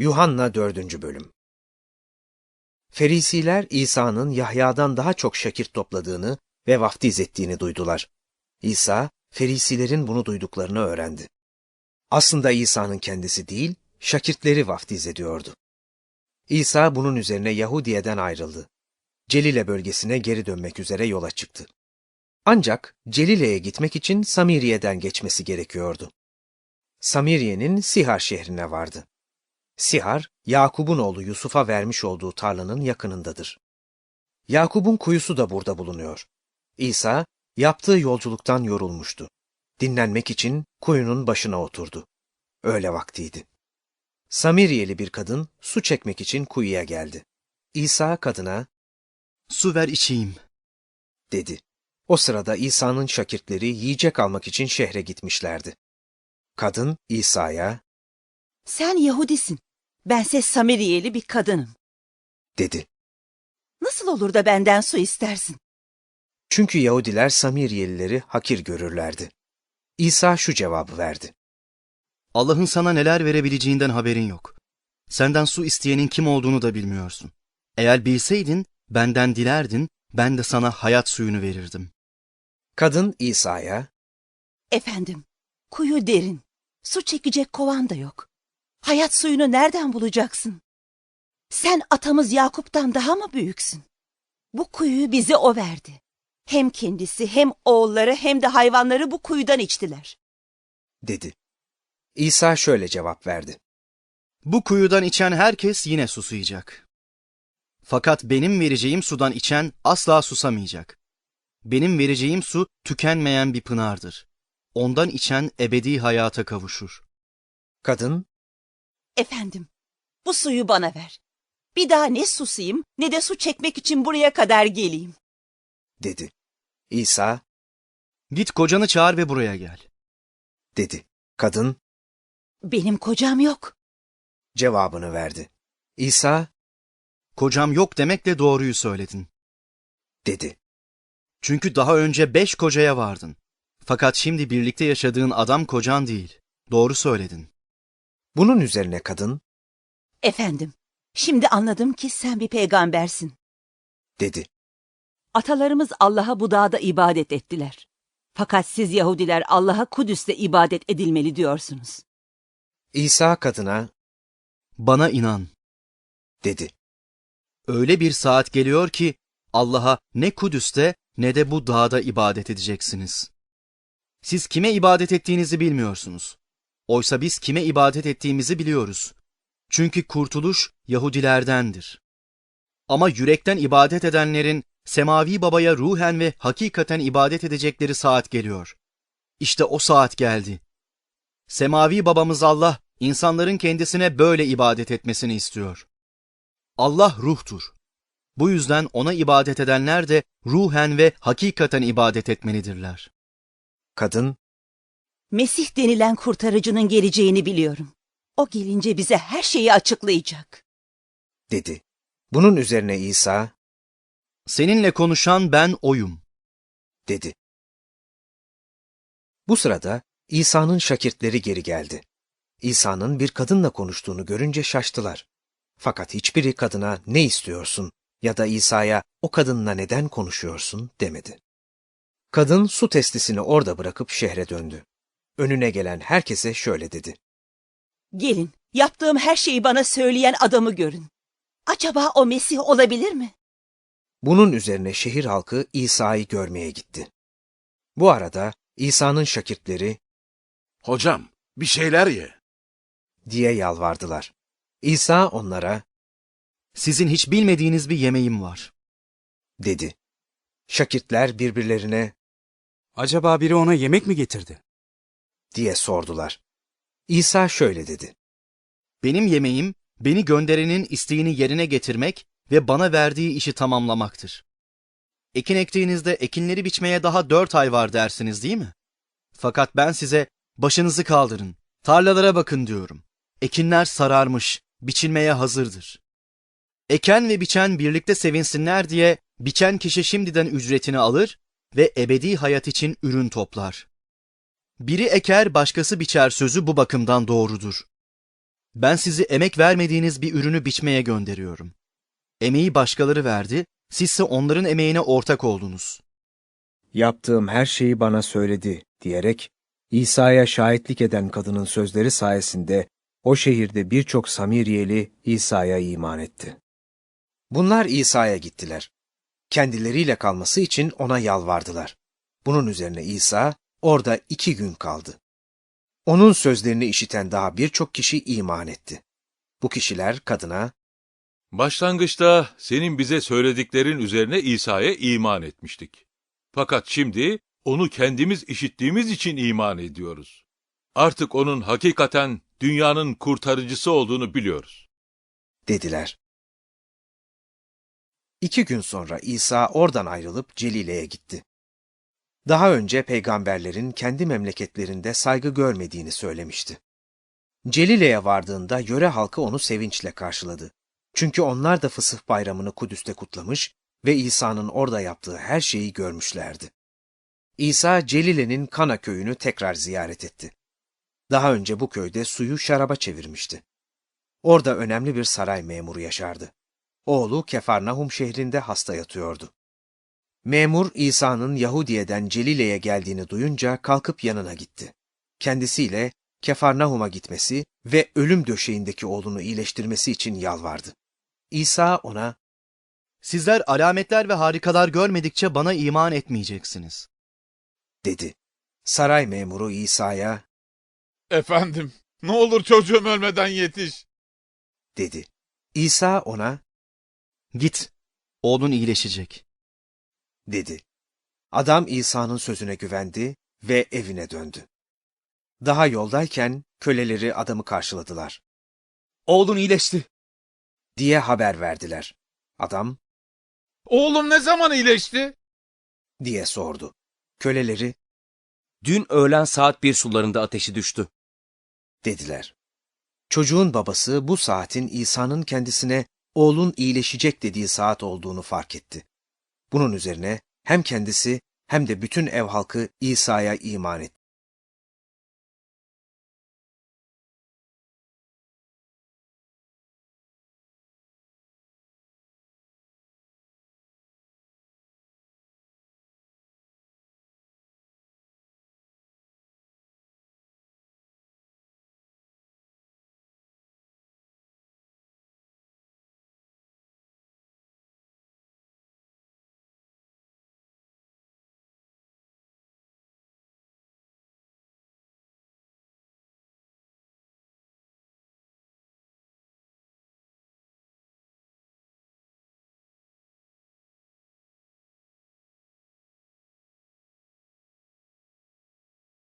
Yuhanna 4. Bölüm Ferisiler İsa'nın Yahya'dan daha çok şakir topladığını ve vaftiz ettiğini duydular. İsa, Ferisilerin bunu duyduklarını öğrendi. Aslında İsa'nın kendisi değil, şakirtleri vaftiz ediyordu. İsa bunun üzerine Yahudiye'den ayrıldı. Celile bölgesine geri dönmek üzere yola çıktı. Ancak Celile'ye gitmek için Samiriye'den geçmesi gerekiyordu. Samiriye'nin Sihar şehrine vardı. Sihar, Yakub'un oğlu Yusuf'a vermiş olduğu tarlanın yakınındadır. Yakub'un kuyusu da burada bulunuyor. İsa, yaptığı yolculuktan yorulmuştu. Dinlenmek için kuyunun başına oturdu. Öğle vaktiydi. Samiriyeli bir kadın su çekmek için kuyuya geldi. İsa kadına, Su ver içeyim. dedi. O sırada İsa'nın şakirtleri yiyecek almak için şehre gitmişlerdi. Kadın İsa'ya, Sen Yahudisin. Bense Samiriyeli bir kadınım. dedi. Nasıl olur da benden su istersin? Çünkü Yahudiler Samiriyelileri hakir görürlerdi. İsa şu cevabı verdi. Allah'ın sana neler verebileceğinden haberin yok. Senden su isteyenin kim olduğunu da bilmiyorsun. Eğer bilseydin, benden dilerdin, ben de sana hayat suyunu verirdim. Kadın İsa'ya, Efendim, kuyu derin. Su çekecek kovan da yok. Hayat suyunu nereden bulacaksın? Sen atamız Yakup'tan daha mı büyüksün? Bu kuyuyu bize o verdi. Hem kendisi hem oğulları hem de hayvanları bu kuyudan içtiler. dedi. İsa şöyle cevap verdi. Bu kuyudan içen herkes yine susayacak. Fakat benim vereceğim sudan içen asla susamayacak. Benim vereceğim su tükenmeyen bir pınardır. Ondan içen ebedi hayata kavuşur. Kadın, Efendim, bu suyu bana ver. Bir daha ne susayım ne de su çekmek için buraya kadar geleyim. dedi. İsa, Git kocanı çağır ve buraya gel. dedi. Kadın, Benim kocam yok. cevabını verdi. İsa, Kocam yok demekle doğruyu söyledin. dedi. Çünkü daha önce beş kocaya vardın. Fakat şimdi birlikte yaşadığın adam kocan değil. Doğru söyledin. Bunun üzerine kadın, Efendim, şimdi anladım ki sen bir peygambersin. dedi. Atalarımız Allah'a bu dağda ibadet ettiler. Fakat siz Yahudiler Allah'a Kudüs'te ibadet edilmeli diyorsunuz. İsa kadına, Bana inan. dedi. Öyle bir saat geliyor ki Allah'a ne Kudüs'te ne de bu dağda ibadet edeceksiniz. Siz kime ibadet ettiğinizi bilmiyorsunuz. Oysa biz kime ibadet ettiğimizi biliyoruz. Çünkü kurtuluş Yahudilerdendir. Ama yürekten ibadet edenlerin semavi babaya ruhen ve hakikaten ibadet edecekleri saat geliyor. İşte o saat geldi. Semavi babamız Allah insanların kendisine böyle ibadet etmesini istiyor. Allah ruhtur. Bu yüzden ona ibadet edenler de ruhen ve hakikaten ibadet etmelidirler. Kadın, Mesih denilen kurtarıcının geleceğini biliyorum. O gelince bize her şeyi açıklayacak. dedi. Bunun üzerine İsa, Seninle konuşan ben oyum. dedi. Bu sırada İsa'nın şakirtleri geri geldi. İsa'nın bir kadınla konuştuğunu görünce şaştılar. Fakat hiçbiri kadına ne istiyorsun ya da İsa'ya o kadınla neden konuşuyorsun demedi. Kadın su testisini orada bırakıp şehre döndü. Önüne gelen herkese şöyle dedi. Gelin, yaptığım her şeyi bana söyleyen adamı görün. Acaba o Mesih olabilir mi? Bunun üzerine şehir halkı İsa'yı görmeye gitti. Bu arada İsa'nın şakirtleri Hocam, bir şeyler ye. diye yalvardılar. İsa onlara Sizin hiç bilmediğiniz bir yemeğim var. dedi. Şakirtler birbirlerine Acaba biri ona yemek mi getirdi? Diye sordular. İsa şöyle dedi. Benim yemeğim, beni gönderenin isteğini yerine getirmek ve bana verdiği işi tamamlamaktır. Ekin ektiğinizde ekinleri biçmeye daha dört ay var dersiniz değil mi? Fakat ben size başınızı kaldırın, tarlalara bakın diyorum. Ekinler sararmış, biçilmeye hazırdır. Eken ve biçen birlikte sevinsinler diye biçen kişi şimdiden ücretini alır ve ebedi hayat için ürün toplar. Biri eker başkası biçer sözü bu bakımdan doğrudur. Ben sizi emek vermediğiniz bir ürünü biçmeye gönderiyorum. Emeği başkaları verdi, sizse onların emeğine ortak oldunuz. Yaptığım her şeyi bana söyledi diyerek İsa'ya şahitlik eden kadının sözleri sayesinde o şehirde birçok Samiriyeli İsa'ya iman etti. Bunlar İsa'ya gittiler. Kendileriyle kalması için ona yalvardılar. Bunun üzerine İsa orada iki gün kaldı. Onun sözlerini işiten daha birçok kişi iman etti. Bu kişiler kadına, Başlangıçta senin bize söylediklerin üzerine İsa'ya iman etmiştik. Fakat şimdi onu kendimiz işittiğimiz için iman ediyoruz. Artık onun hakikaten dünyanın kurtarıcısı olduğunu biliyoruz. dediler. İki gün sonra İsa oradan ayrılıp Celile'ye gitti. Daha önce peygamberlerin kendi memleketlerinde saygı görmediğini söylemişti. Celile'ye vardığında yöre halkı onu sevinçle karşıladı. Çünkü onlar da Fısıh Bayramı'nı Kudüs'te kutlamış ve İsa'nın orada yaptığı her şeyi görmüşlerdi. İsa Celile'nin Kana köyünü tekrar ziyaret etti. Daha önce bu köyde suyu şaraba çevirmişti. Orada önemli bir saray memuru yaşardı. Oğlu Kefarnahum şehrinde hasta yatıyordu. Memur İsa'nın Yahudiye'den Celile'ye geldiğini duyunca kalkıp yanına gitti. Kendisiyle Kefarnahum'a gitmesi ve ölüm döşeğindeki oğlunu iyileştirmesi için yalvardı. İsa ona, Sizler alametler ve harikalar görmedikçe bana iman etmeyeceksiniz. dedi. Saray memuru İsa'ya, Efendim, ne olur çocuğum ölmeden yetiş. dedi. İsa ona, Git, oğlun iyileşecek. Dedi. Adam İsa'nın sözüne güvendi ve evine döndü. Daha yoldayken köleleri adamı karşıladılar. Oğlun iyileşti. diye haber verdiler. Adam Oğlum ne zaman iyileşti? diye sordu. Köleleri Dün öğlen saat bir sularında ateşi düştü. dediler. Çocuğun babası bu saatin İsa'nın kendisine oğlun iyileşecek dediği saat olduğunu fark etti. Bunun üzerine hem kendisi hem de bütün ev halkı İsa'ya iman etti.